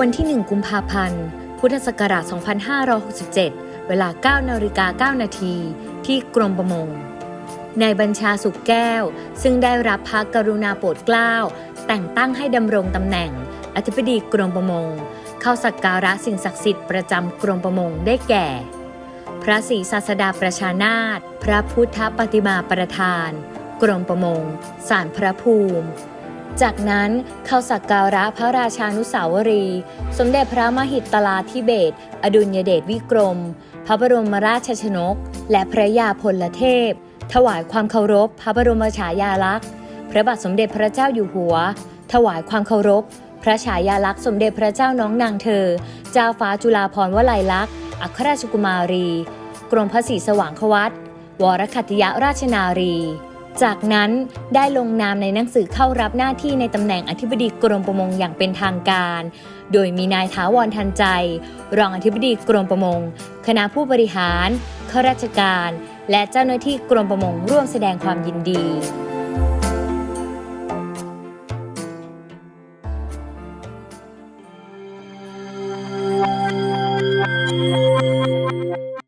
วันที่ 1 กุมภาพันธ์ พุทธศักราช 2567 เวลา 9 นาฬิกา 9 นาที ที่กรมประมง นายบัญชาสุขแก้ว ซึ่งได้รับพระกรุณาโปรดเกล้า แต่งตั้งให้ดำรงตำแหน่ง อธิบดีกรมประมง เข้าสักการะสิ่งศักดิ์สิทธิ์ประจำกรมประมงได้แก่ พระศรีศาสดาประชานาถพระพุทธปฏิมาประธาน กรมประมงสารพระภูมิ จากนั้นเข้าสักการะพระราชานุสาวรี สมเด็จพระมหิตลาธิเบศอดุลยเดชวิกรม พระบรมราชชนก และพระยาพลเทพ ถวายความเคารพ พระบรมฉายาลักษณ์ พระบาทสมเด็จพระเจ้าอยู่หัว ถวายความเคารพ พระฉายาลักษณ์สมเด็จพระเจ้าน้องนางเธอ เจ้าฟ้าจุฬาภรณ์วลัยลักษณ์ อัครราชกุมารี กรมพระศรีสว่างควัตวรคัตยราชนารี จากนั้นได้ลงนามในหนังสือเข้ารับหน้าที่ในตำแหน่งอธิบดีกรมประมงอย่างเป็นทางการ โดยมีนายท้าวรทันใจ รองอธิบดีกรมประมง คณะผู้บริหารข้าราชการ และเจ้าหน้าที่กรมประมงร่วมแสดงความยินดี